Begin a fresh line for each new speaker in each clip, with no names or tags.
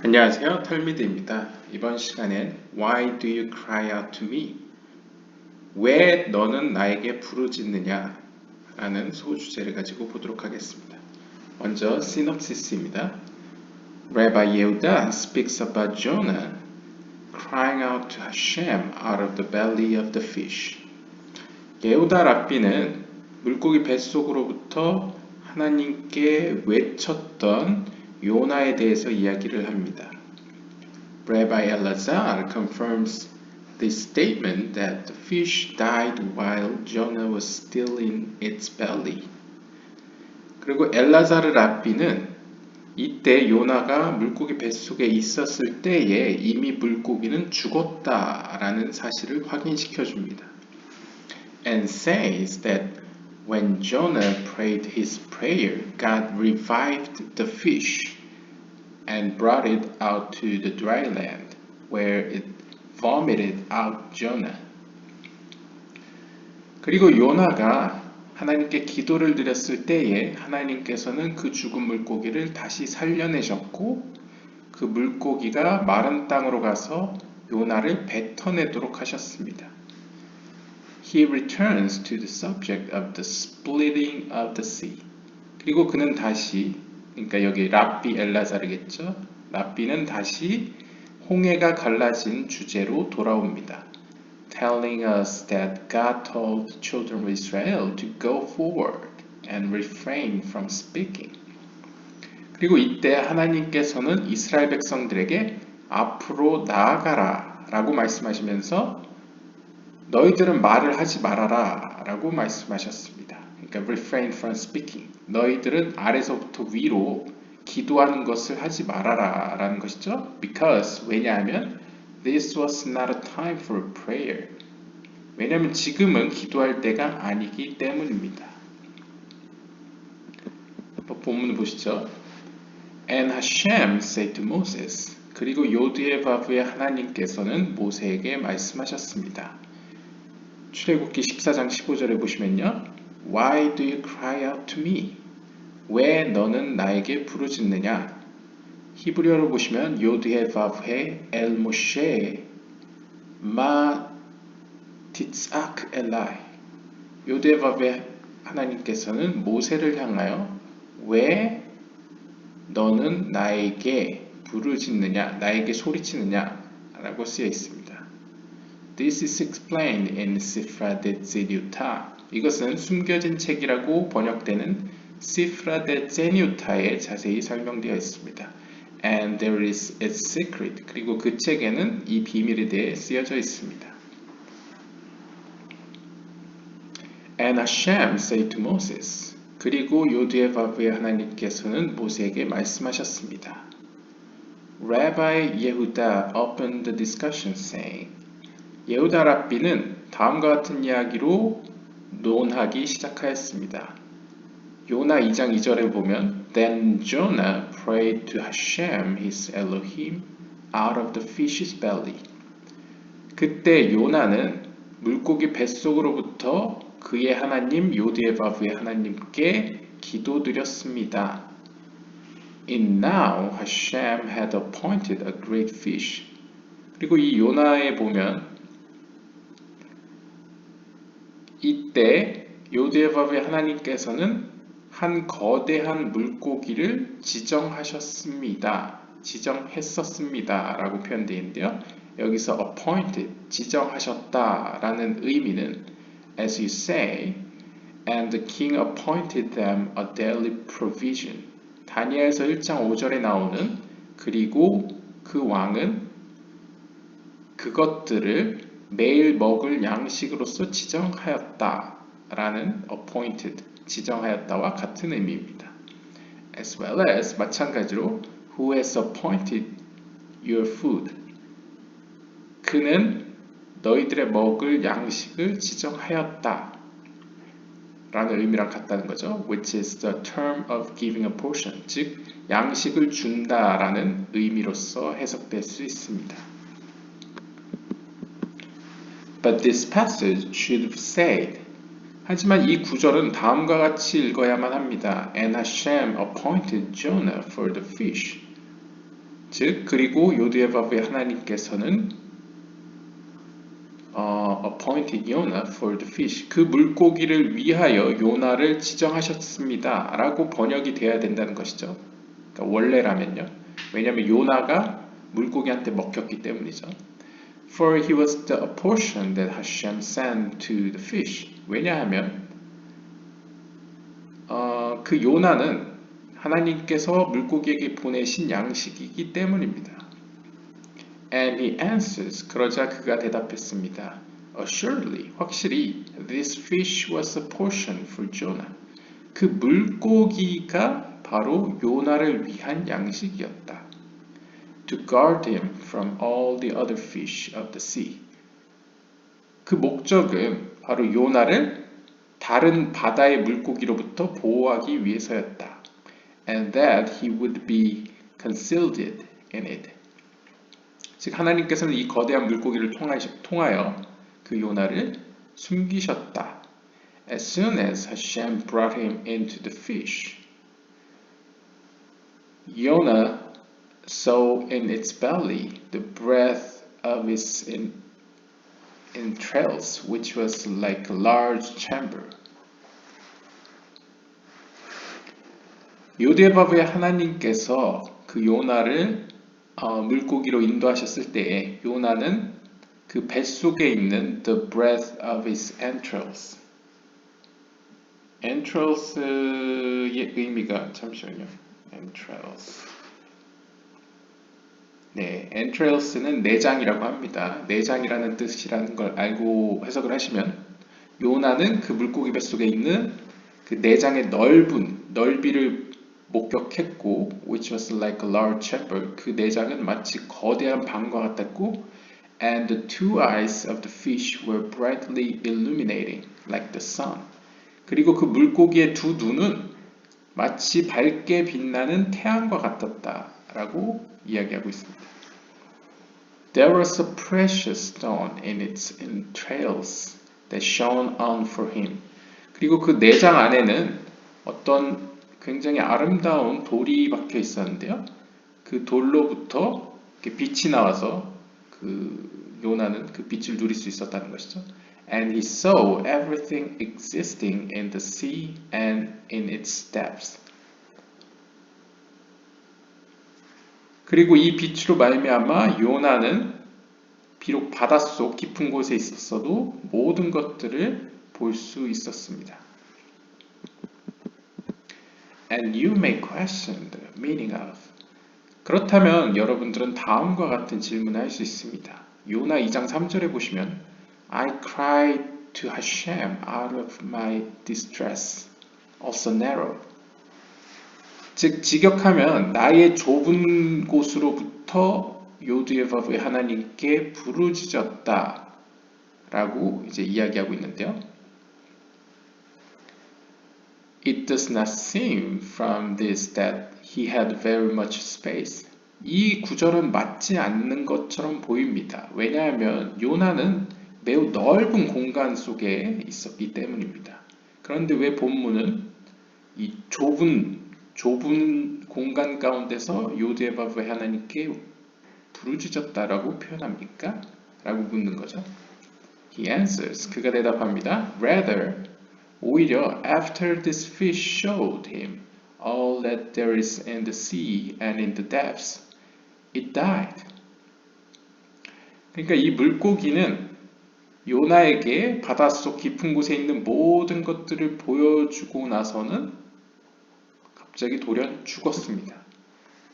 안녕하세요. 털미드입니다. 이번 시간엔 Why do you cry out to me? 왜 너는 나에게 부르짖느냐? 라는 소주제를 가지고 보도록 하겠습니다. 먼저 시놉시스입니다. Rabbi Yehuda speaks about Jonah crying out to Hashem out of the belly of the fish. 예후다 랍비는 물고기 뱃속으로부터 하나님께 외쳤던 요나에 대해서 이야기를 합니다. Rabbi Elazar confirms the statement that the fish died while Jonah was still in its belly. 그리고 엘라자르 랍비는 이때 요나가 물고기 뱃속에 있었을 때에 이미 물고기는 죽었다라는 사실을 확인시켜 줍니다. And says that When Jonah prayed his prayer, God revived the fish and brought it out to the dry land, where it vomited out Jonah. 그리고 요나가 하나님께 기도를 드렸을 때에 하나님께서는 그 죽은 물고기를 다시 살려내셨고 그 물고기가 마른 땅으로 가서 요나를 뱉어내도록 하셨습니다. He returns to the subject of the splitting of the sea. 그리고 그는 다시 그러니까 여기 랍비 엘라자르겠죠. 랍비는 다시 홍해가 갈라진 주제로 돌아옵니다. telling us that God told the children of Israel to go forward and refrain from speaking. 그리고 이때 하나님께서는 이스라엘 백성들에게 앞으로 나아가라 라고 말씀하시면서 너희들은 말을 하지 말아라 라고 말씀하셨습니다. 그러니까 refrain from speaking. 너희들은 아래서부터 위로 기도하는 것을 하지 말아라 라는 것이죠. Because 왜냐하면 this was not a time for prayer. 왜냐하면 지금은 기도할 때가 아니기 때문입니다. 본문 보시죠. And Hashem said to Moses. 그리고 요드의 바브의 하나님께서는 모세에게 말씀하셨습니다. 출애굽기 14장 15절에 보시면요. Why do you cry out to me? 왜 너는 나에게 부르짖느냐? 히브리어로 보시면 요드헤 바브헤 엘 모셰 마 티츠악 엘라이 요드헤 바브헤 하나님께서는 모세를 향하여 왜 너는 나에게 부르짖느냐 나에게 소리치느냐 라고 쓰여 있습니다. This is explained in Sifra de Zeniuta. 이것은 숨겨진 책이라고 번역되는 Sifra de Zeniuta에 자세히 설명되어 있습니다. And there is a secret. 그리고 그 책에는 이 비밀에 대해 쓰여져 있습니다. And Hashem said to Moses. 그리고 요드의 바브의 하나님께서는 모세에게 말씀하셨습니다. Rabbi Yehuda opened the discussion saying, 예후다 랍비는 다음과 같은 이야기로 논하기 시작하였습니다. 요나 2장 2절에 보면 Then Jonah prayed to Hashem his Elohim out of the fish's belly. 그때 요나는 물고기 뱃속으로부터 그의 하나님 요드에바브의 하나님께 기도드렸습니다. And now Hashem had appointed a great fish. 그리고 이 요나에 보면 이때 요데바의 하나님께서는 한 거대한 물고기를 지정하셨습니다. 지정했었습니다. 라고 표현되어 있는데요. 여기서 appointed, 지정하셨다 라는 의미는 as you say, and the king appointed them a daily provision. 다니엘서 1장 5절에 나오는 그리고 그 왕은 그것들을 매일 먹을 양식으로서 지정하였다 라는 appointed 지정하였다와 같은 의미입니다. as well as 마찬가지로 who has appointed your food 그는 너희들의 먹을 양식을 지정하였다 라는 의미랑 같다는 거죠. which is the term of giving a portion 즉 양식을 준다 라는 의미로서 해석될 수 있습니다. But this passage should have said 하지만 이 구절은 다음과 같이 읽어야만 합니다. And Hashem appointed Jonah for the fish. 즉 그리고 요드에바브의 하나님께서는 어, appointed Yonah for the fish. 그 물고기를 위하여 요나를 지정하셨습니다. 라고 번역이 돼야 된다는 것이죠. 그러니까 원래라면요. 왜냐하면 요나가 물고기한테 먹혔기 때문이죠. For he was the portion that Hashem sent to the fish. 왜냐하면 어, 그 요나는 하나님께서 물고기에게 보내신 양식이기 때문입니다. And he answers. 그러자 그가 대답했습니다. Assuredly, 확실히, this fish was a portion for Jonah. 그 물고기가 바로 요나를 위한 양식이었다. To guard him from all the other fish of the sea. 그 목적은 바로 요나를 다른 바다의 물고기로부터 보호하기 위해서였다. And that he would be concealed in it. 즉 하나님께서는 이 거대한 물고기를 통하여 그 요나를 숨기셨다. As soon as Hashem brought him into the fish, Yonah saw in its belly the breath of its entrails, which was like a large chamber. 요데바브의 하나님께서 그 요나를 어, 물고기로 인도하셨을 때에 요나는 그 뱃속에 있는 the breath of his entrails. entrails의 의미가 잠시만요. entrails. 네, entrails는 내장이라고 합니다. 내장이라는 뜻이라는 걸 알고 해석을 하시면 요나는 그 물고기 뱃속에 있는 그 내장의 넓은 넓이를 목격했고 which was like a large chamber 그 내장은 마치 거대한 방과 같았고 and the two eyes of the fish were brightly illuminating like the sun 그리고 그 물고기의 두 눈은 마치 밝게 빛나는 태양과 같았다 라고 이야기하고 있습니다. There was a precious stone in its entrails that shone on for him. 그리고 그 내장 안에는 어떤 굉장히 아름다운 돌이 박혀 있었는데요. 그 돌로부터 빛이 나와서 그 요나는 그 빛을 누릴 수 있었다는 것이죠. And he saw everything existing in the sea and in its depths. 그리고 이 빛으로 말미암아 요나는 비록 바닷속 깊은 곳에 있었어도 모든 것들을 볼 수 있었습니다. and you may question the meaning of. 그렇다면 여러분들은 다음과 같은 질문을 할 수 있습니다. 요나 2장 3절에 보시면 I cried to Hashem out of my distress, also narrow. 즉 직역하면 나의 좁은 곳으로부터 요드예바브의 하나님께 부르짖었다 라고 이제 이야기하고 있는데요. It does not seem from this that he had very much space. 이 구절은 맞지 않는 것처럼 보입니다. 왜냐하면 요나는 매우 넓은 공간 속에 있었기 때문입니다. 그런데 왜 본문은 이 좁은 좁은 공간 가운데서 요데바브의 하나님께 부르짖었다라고 표현합니까? 라고 묻는 거죠. He answers. 그가 대답합니다. Rather, 오히려 after this fish showed him all that there is in the sea and in the depths, it died. 그러니까 이 물고기는 요나에게 바닷속 깊은 곳에 있는 모든 것들을 보여주고 나서는 갑자기 돌연 죽었습니다.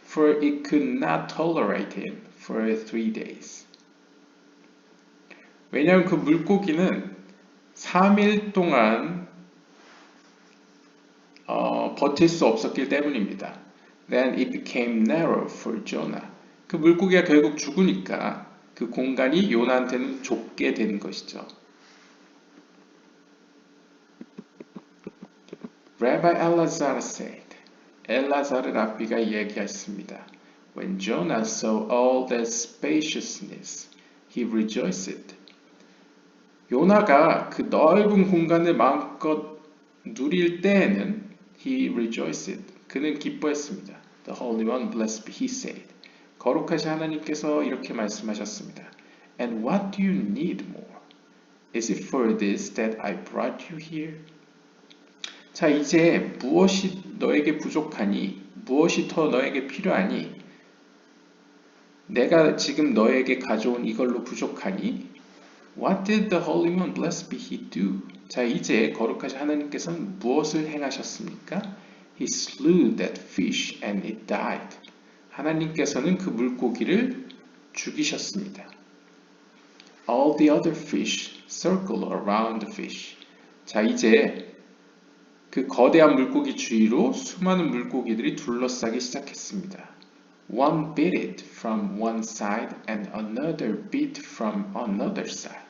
For it could not tolerate him for three days. 왜냐하면 그 물고기는 3일 동안 어, 버틸 수 없었기 때문입니다. Then it became narrow for Jonah. 그 물고기가 결국 죽으니까 그 공간이 요나한테는 좁게 된 것이죠. Rabbi Elazar said, 엘라자르 랍비가 이야기했습니다. When Jonah saw all that spaciousness, he rejoiced. 요나가 그 넓은 공간을 마음껏 누릴 때에는 he rejoiced. 그는 기뻐했습니다. The Holy One blessed be, he said. 거룩하신 하나님께서 이렇게 말씀하셨습니다. And what do you need more? Is it for this that I brought you here? 자, 이제 무엇이 너에게 부족하니? 무엇이 더 너에게 필요하니? 내가 지금 너에게 가져온 이걸로 부족하니? What did the Holy One, blessed be he, do? 자, 이제 거룩하신 하나님께서는 무엇을 행하셨습니까? He slew that fish and it died. 하나님께서는 그 물고기를 죽이셨습니다. All the other fish circle around the fish. 자, 이제 그 거대한 물고기 주위로 수많은 물고기들이 둘러싸기 시작했습니다. One bit it from one side and another bit from another side.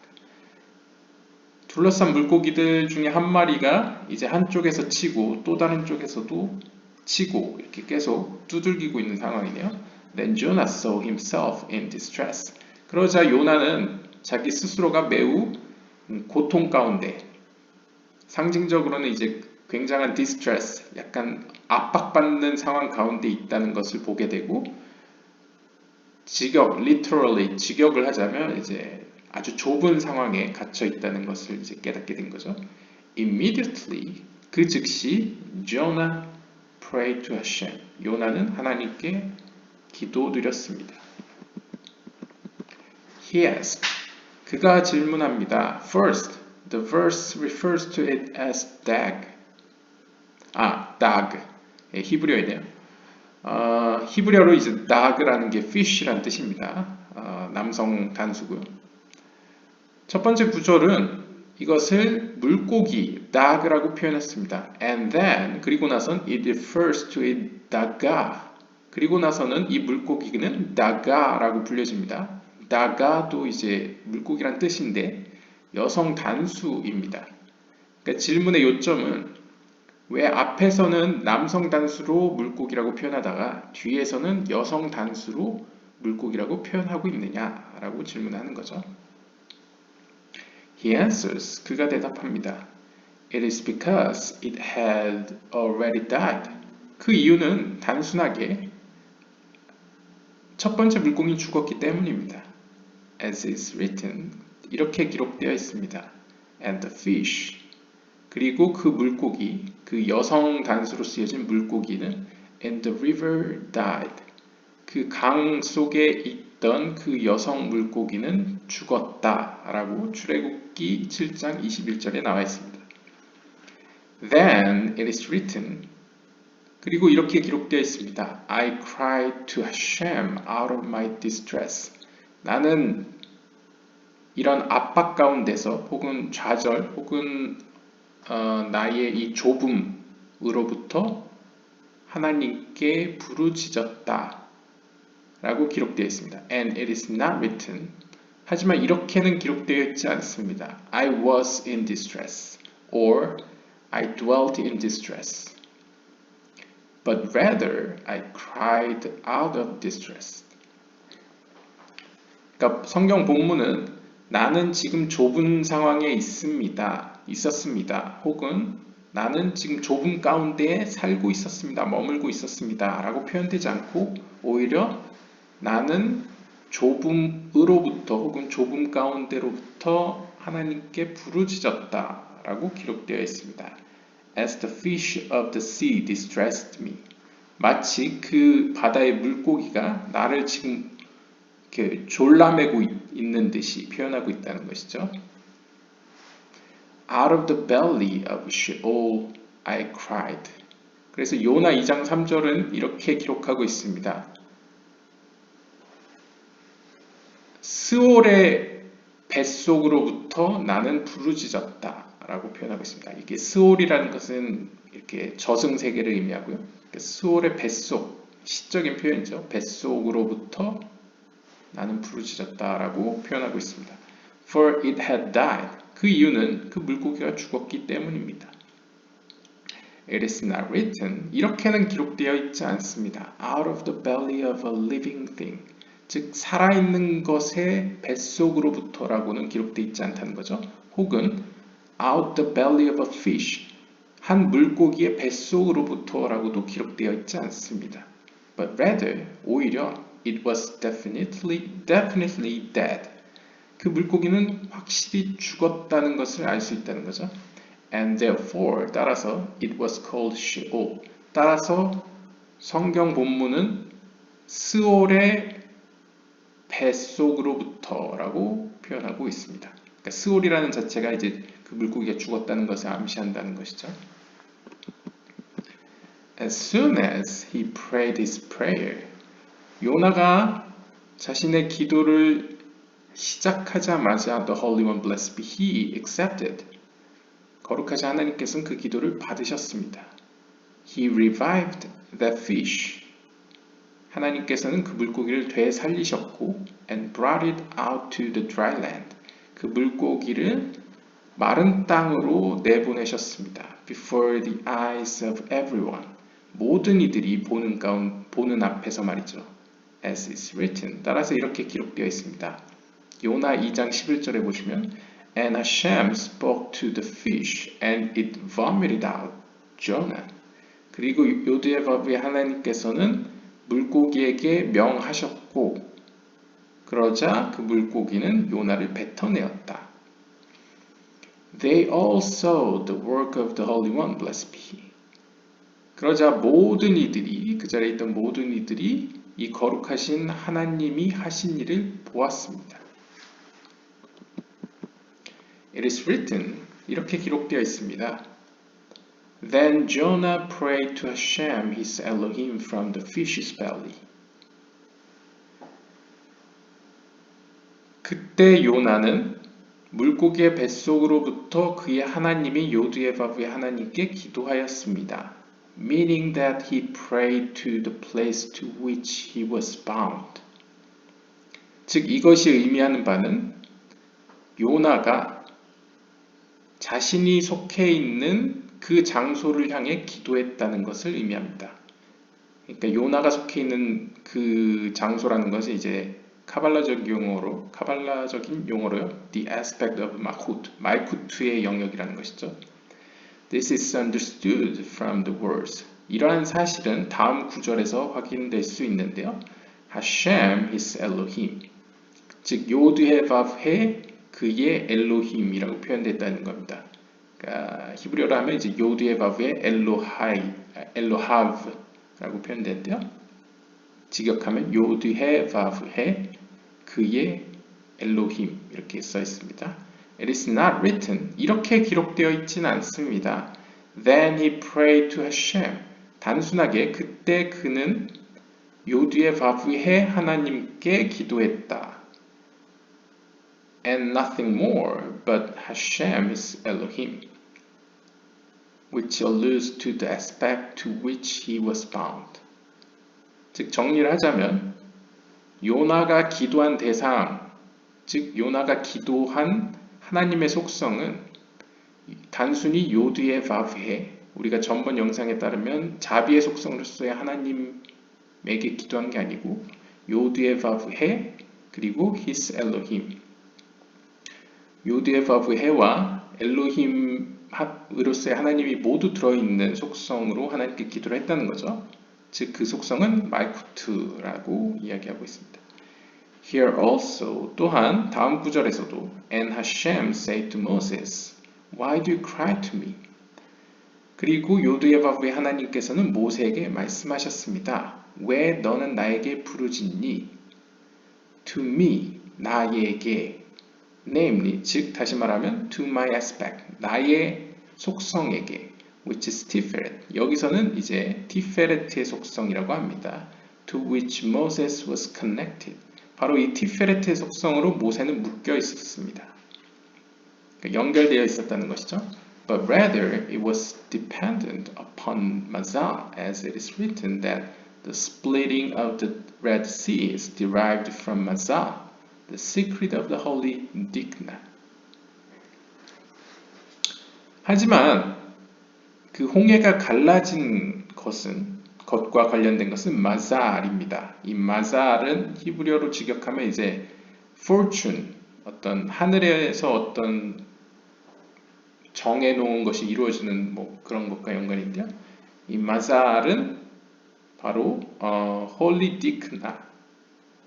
둘러싼 물고기들 중에 한 마리가 이제 한쪽에서 치고 또 다른 쪽에서도 치고 이렇게 계속 두들기고 있는 상황이네요. Then Jonah saw himself in distress. 그러자 요나는 자기 스스로가 매우 고통 가운데 상징적으로는 이제 굉장한 distress, 약간 압박받는 상황 가운데 있다는 것을 보게 되고 직역, literally 직역을 하자면 이제 아주 좁은 상황에 갇혀 있다는 것을 이제 깨닫게 된 거죠. Immediately 그 즉시 Jonah prayed to Hashem. 요나는 하나님께 기도드렸습니다. He asked. 그가 질문합니다. First, the verse refers to it as dag. 아, dag. 예, 히브리어이네요. 어, 히브리어로 이제 dag라는 게 fish란 뜻입니다. 어, 남성 단수고요. 첫 번째 구절은 이것을 물고기 dag라고 표현했습니다. And then 그리고 나선 it refers to a daga. 그리고 나서는 이 물고기는 daga라고 불려집니다. daga도 이제 물고기란 뜻인데 여성 단수입니다. 그러니까 질문의 요점은 왜 앞에서는 남성 단수로 물고기라고 표현하다가 뒤에서는 여성 단수로 물고기라고 표현하고 있느냐라고 질문하는 거죠. He answers. 그가 대답합니다. It is because it had already died. 그 이유는 단순하게 첫 번째 물고기 죽었기 때문입니다. As is written. 이렇게 기록되어 있습니다. And the fish. 그리고 그 물고기, 그 여성 단수로 쓰여진 물고기는 And the river died. 그 강 속에 있던 그 여성 물고기는 죽었다 라고 출애굽기 7장 21절에 나와 있습니다. Then it is written 그리고 이렇게 기록되어 있습니다. I cried to Hashem out of my distress. 나는 이런 압박 가운데서 혹은 좌절 혹은 어, 나의 이 좁음으로부터 하나님께 부르짖었다 라고 기록되어 있습니다. And it is not written 하지만 이렇게는 기록되어 있지 않습니다. I was in distress or I dwelt in distress. But rather I cried out of distress. 그러니까 성경 본문은 나는 지금 좁은 상황에 있습니다. 있었습니다. 혹은 나는 지금 좁은 가운데 살고 있었습니다. 머물고 있었습니다. 라고 표현되지 않고 오히려 나는 좁음으로부터 혹은 좁음 가운데로부터 하나님께 부르짖었다 라고 기록되어 있습니다. As the fish of the sea distressed me. 마치 그 바다의 물고기가 나를 지금 이렇게 졸라매고 있는 듯이 표현하고 있다는 것이죠. Out of the belly of Sheol I cried. 그래서 요나 2장 3절은 이렇게 기록하고 있습니다. 스올의 뱃속으로부터 나는 부르짖었다 라고 표현하고 있습니다. 이게 스올이라는 것은 이렇게 저승 세계를 의미하고요. 스올의 뱃속, 시적인 표현이죠. 뱃속으로부터 나는 부르짖었다 라고 표현하고 있습니다. For it had died. 그 이유는 그 물고기가 죽었기 때문입니다. It is not written. 이렇게는 기록되어 있지 않습니다. Out of the belly of a living thing. 즉 살아있는 것의 뱃속으로부터라고는 기록되어 있지 않다는 거죠. 혹은 out the belly of a fish. 한 물고기의 뱃속으로부터라고도 기록되어 있지 않습니다. But rather, 오히려 it was definitely definitely dead. 그 물고기는 확실히 죽었다는 것을 알 수 있다는 거죠. And therefore 따라서 it was called Sheol. 따라서 성경 본문은 스올의 뱃속으로부터라고 표현하고 있습니다. 그러니까 스올이라는 자체가 이제 그 물고기가 죽었다는 것을 암시한다는 것이죠. As soon as he prayed his prayer, 요나가 자신의 기도를 시작하자마자 the Holy One blessed be he accepted. 거룩하신 하나님께서는 그 기도를 받으셨습니다. He revived the fish. 하나님께서는 그 물고기를 되살리셨고 and brought it out to the dry land. 그 물고기를 마른 땅으로 내보내셨습니다. Before the eyes of everyone. 모든 이들이 보는 가운 보는 앞에서 말이죠. As is written. 따라서 이렇게 기록되어 있습니다. 요나 2장 11절에 보시면 And Hashem spoke to the fish and it vomited out Jonah. 그리고 요드의 바브의 하나님께서는 물고기에게 명하셨고 그러자 그 물고기는 요나를 뱉어내었다. They all saw the work of the Holy One, blessed be He. 그러자 모든 이들이 그 자리에 있던 모든 이들이 이 거룩하신 하나님이 하신 일을 보았습니다. It is written 이렇게 기록되어 있습니다. Then Jonah prayed to Hashem his Elohim from the fish's belly. 그때 요나는 물고기의 뱃속으로부터 그의 하나님이 요드의 바브의 하나님께 기도하였습니다. Meaning that he prayed to the place to which he was bound. 즉 이것이 의미하는 바는 요나가 자신이 속해 있는 그 장소를 향해 기도했다는 것을 의미합니다. 그러니까 요나가 속해 있는 그 장소라는 것이 이제 카발라적 용어로 카발라적인 용어로요. The aspect of 마쿠트, 말쿠트의 영역이라는 것이죠. This is understood from the words. 이러한 사실은 다음 구절에서 확인될 수 있는데요. Hashem is Elohim. 즉 요드헤 밥헤 그의 엘로힘이라고 표현됐다는 겁니다. 그러니까 히브리어로 하면 이제 요드헤 밥의 엘로하이, 엘로하브라고 표현되는데요. 직역하면 요드헤 밥헤 그의 엘로힘 이렇게 써 있습니다. It is not written. 이렇게 기록되어 있진 않습니다. Then he prayed to Hashem. 단순하게 그때 그는 요드의 바브해 하나님께 기도했다. And nothing more, but Hashem is Elohim, which alludes to the aspect to which he was bound. 즉 정리를 하자면 요나가 기도한 대상, 즉 요나가 기도한 하나님의 속성은 단순히 요드의 바브해 우리가 전번 영상에 따르면 자비의 속성으로서의 하나님에게 기도한 게 아니고 요드의 바브해 그리고 히스 엘로힘 요드의 바브해와 엘로힘으로서의 하나님이 모두 들어있는 속성으로 하나님께 기도를 했다는 거죠. 즉 그 속성은 말쿠트라고 이야기하고 있습니다. Here also 또한 다음 구절에서도 And Hashem said to Moses, Why do you cry to me? 그리고 요드의 바브의 하나님께서는 모세에게 말씀하셨습니다. 왜 너는 나에게 부르짖니? To me, 나에게. Namely, 즉 다시 말하면 to my aspect, 나의 속성에게. Which is Tiferet. 여기서는 이제 티페레트의 속성이라고 합니다. To which Moses was connected. 바로 이 티페레트의 속성으로 모세는 묶여 있었습니다. 연결되어 있었다는 것이죠. But rather it was dependent upon Mazah, as it is written that the splitting of the Red Sea is derived from Mazah, the secret of the holy Dikna. 하지만 그 홍해가 갈라진 것은 것과 관련된 것은 마자알입니다. 이 마자알은 히브리어로 직역하면 이제 fortune 어떤 하늘에서 어떤 정해 놓은 것이 이루어지는 뭐 그런 것과 연관인데요. 이 마자알은 바로 어, 홀리 디크나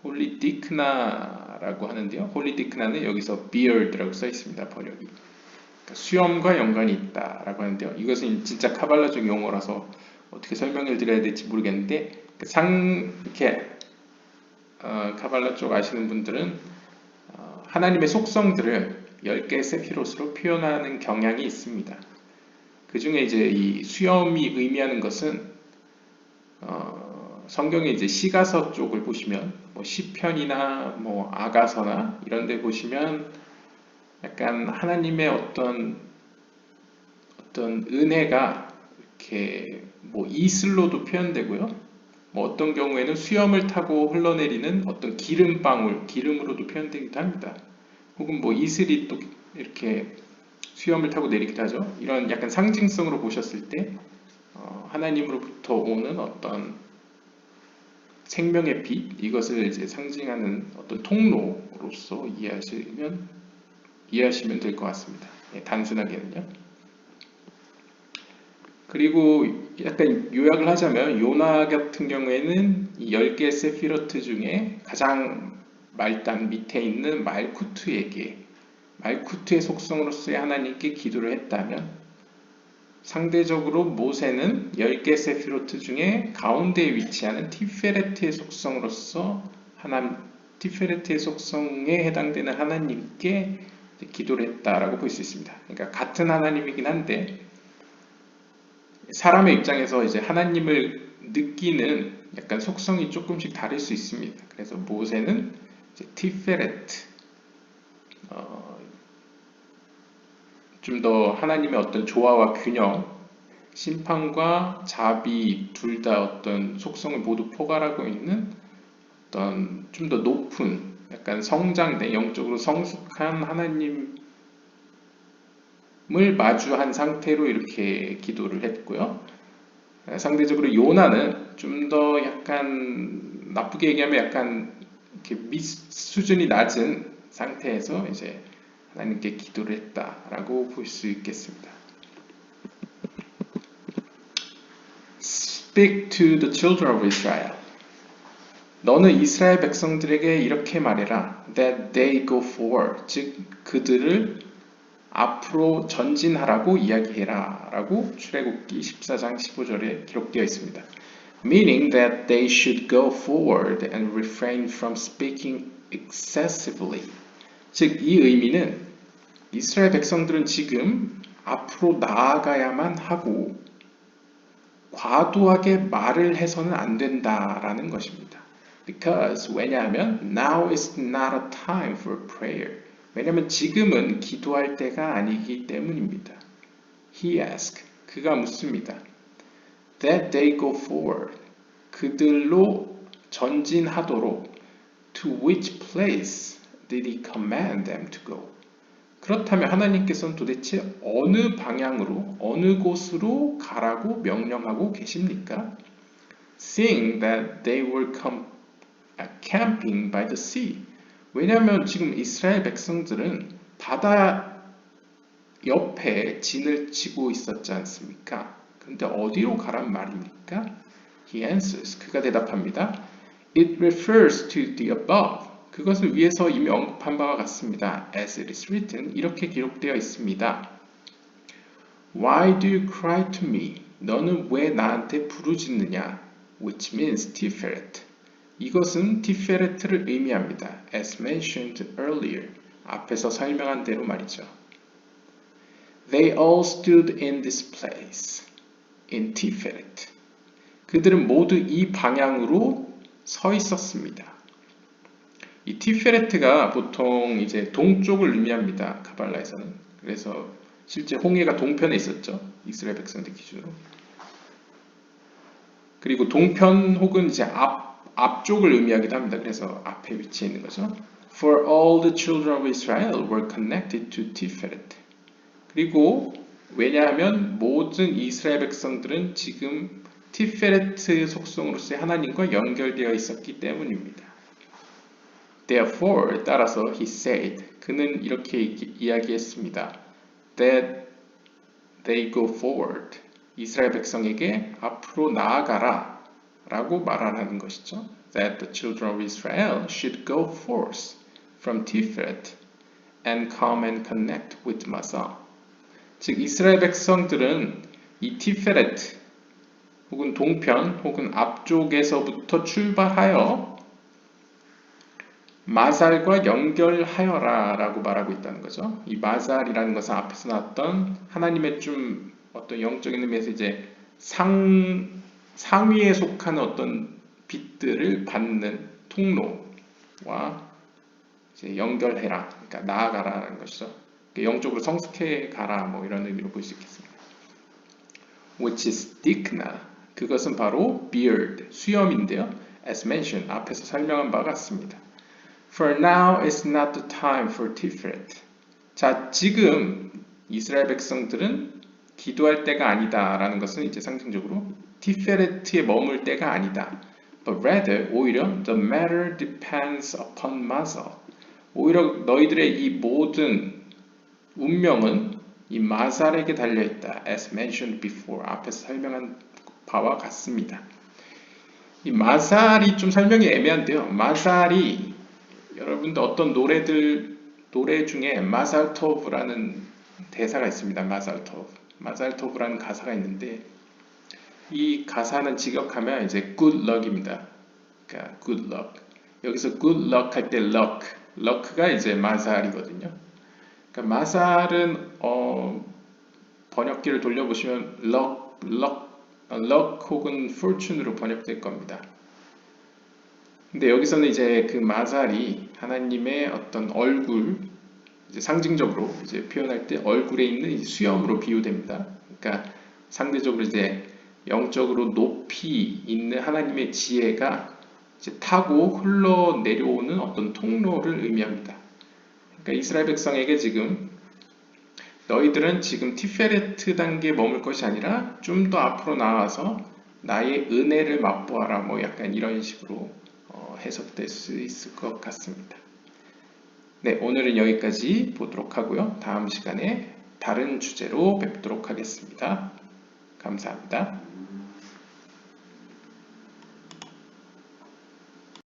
홀리 디크나 라고 하는데요. 홀리디크나는 여기서 beard라고 써 있습니다. 번역이. 그러니까 수염과 연관이 있다 라고 하는데요. 이것은 진짜 카발라적 용어라서 어떻게 설명을 드려야 될지 모르겠는데 그상 이렇게 어, 카발라 쪽 아시는 분들은 어, 하나님의 속성들을 10개의 세피롯으로 표현하는 경향이 있습니다. 그 중에 이제 이 수염이 의미하는 것은 어, 성경의 이제 시가서 쪽을 보시면 뭐 시편이나 뭐 아가서나 이런 데 보시면 약간 하나님의 어떤 어떤 은혜가 이렇게 뭐 이슬로도 표현되고요. 뭐 어떤 경우에는 수염을 타고 흘러내리는 어떤 기름 방울, 기름으로도 표현되기도 합니다. 혹은 뭐 이슬이 또 이렇게 수염을 타고 내리기도 하죠. 이런 약간 상징성으로 보셨을 때 어, 하나님으로부터 오는 어떤 생명의 빛 이것을 이제 상징하는 어떤 통로로서 이해하시면 이해하시면 될 것 같습니다. 예, 단순하게는요. 그리고 약간 요약을 하자면 요나 같은 경우에는 이 10개의 세피러트 중에 가장 말단 밑에 있는 말쿠트에게 말쿠트의 속성으로서의 하나님께 기도를 했다면 상대적으로 모세는 10개 세피로트 중에 가운데에 위치하는 티페레트의 속성으로서 하나님 티페레트의 속성에 해당되는 하나님께 기도를 했다라고 볼 수 있습니다. 그러니까 같은 하나님이긴 한데 사람의 입장에서 이제 하나님을 느끼는 약간 속성이 조금씩 다를 수 있습니다. 그래서 모세는 티페레트 어, 좀 더 하나님의 어떤 조화와 균형, 심판과 자비 둘 다 어떤 속성을 모두 포괄하고 있는 어떤 좀 더 높은 약간 성장된 영적으로 성숙한 하나님을 마주한 상태로 이렇게 기도를 했고요. 상대적으로 요나는 좀 더 약간 나쁘게 얘기하면 약간 이렇게 미, 수준이 낮은 상태에서 이제 하나님께 기도를 했다라고 볼 수 있겠습니다. Speak to the children of Israel. 너는 이스라엘 백성들에게 이렇게 말해라. That they go forward. 즉 그들을 앞으로 전진하라고 이야기해라. 라고 출애굽기 14장 15절에 기록되어 있습니다. Meaning that they should go forward and refrain from speaking excessively. 즉 이 의미는 이스라엘 백성들은 지금 앞으로 나아가야만 하고 과도하게 말을 해서는 안 된다라는 것입니다. Because 왜냐하면 now is not a time for prayer. 왜냐하면 지금은 기도할 때가 아니기 때문입니다. He asked. 그가 묻습니다. That they go forward. 그들로 전진하도록 to which place did he command them to go? 그렇다면 하나님께서는 도대체 어느 방향으로, 어느 곳으로 가라고 명령하고 계십니까? Seeing that they were camping by the sea. 왜냐하면 지금 이스라엘 백성들은 바다 옆에 진을 치고 있었지 않습니까? 근데 어디로 가란 말입니까? He answers. 그가 대답합니다. It refers to the above. 그것을 위해서 이미 언급한 바와 같습니다. As it is written, 이렇게 기록되어 있습니다. Why do you cry to me? 너는 왜 나한테 부르짖느냐? Which means Tiferet. 이것은 티페레트를 의미합니다. As mentioned earlier. 앞에서 설명한 대로 말이죠. They all stood in this place. In Tiferet. 그들은 모두 이 방향으로 서 있었습니다. 이 티페레트가 보통 이제 동쪽을 의미합니다. 카발라에서는. 그래서 실제 홍해가 동편에 있었죠. 이스라엘 백성들 기준으로. 그리고 동편 혹은 이제 앞, 앞쪽을 의미하기도 합니다. 그래서 앞에 위치해 있는 거죠. For all the children of Israel were connected to Tiferet. 그리고 왜냐하면 모든 이스라엘 백성들은 지금 티페레트 속성으로서의 하나님과 연결되어 있었기 때문입니다. Therefore, 따라서 he said, 그는 이렇게 이야기했습니다. That they go forward. 이스라엘 백성에게 앞으로 나아가라 라고 말하는 것이죠. That the children of Israel should go forth from Tiferet and come and connect with Masa. 즉 이스라엘 백성들은 이 티페레트 혹은 동편 혹은 앞쪽에서부터 출발하여 마살과 연결하여라 라고 말하고 있다는 거죠. 이 마살이라는 것은 앞에서 나왔던 하나님의 좀 어떤 영적인 의미에서 이제 상, 상위에 속하는 어떤 빛들을 받는 통로와 이제 연결해라. 그러니까 나아가라는 것이죠. 그러니까 영적으로 성숙해 가라. 뭐 이런 의미로 볼 수 있겠습니다. Which is dikna. 그것은 바로 beard, 수염인데요. As mentioned, 앞에서 설명한 바 같습니다. For now is not the time for tiferet. 자, 지금 이스라엘 백성들은 기도할 때가 아니다라는 것은 이제 상징적으로 티페레트에 머물 때가 아니다. But rather, 오히려 the matter depends upon Mazal. 오히려 너희들의 이 모든 운명은 이 마살에게 달려 있다. As mentioned before. 앞에서 설명한 바와 같습니다. 이 마살이 좀 설명이 애매한데요. 마살이 여러분들 어떤 노래들 노래 중에 마살토브라는 대사가 있습니다. 마살토브. 마살토브라는 가사가 있는데 이 가사는 직역하면 이제 good luck입니다. 그러니까 good luck. 여기서 good luck 할 때 luck, luck가 이제 마살이거든요. 그러니까 마살은 어, 번역기를 돌려보시면 luck, luck, luck 혹은 fortune으로 번역될 겁니다. 근데 여기서는 이제 그 마살이 하나님의 어떤 얼굴, 이제 상징적으로 이제 표현할 때 얼굴에 있는 이 수염으로 비유됩니다. 그러니까 상대적으로 이제 영적으로 높이 있는 하나님의 지혜가 타고 흘러 내려오는 어떤 통로를 의미합니다. 그러니까 이스라엘 백성에게 지금 너희들은 지금 티페레트 단계에 머물 것이 아니라 좀 더 앞으로 나와서 나의 은혜를 맛보아라 뭐 약간 이런 식으로 어, 해석될 수 있을 것 같습니다. 네, 오늘은 여기까지 보도록 하고요. 다음 시간에 다른 주제로 뵙도록 하겠습니다. 감사합니다.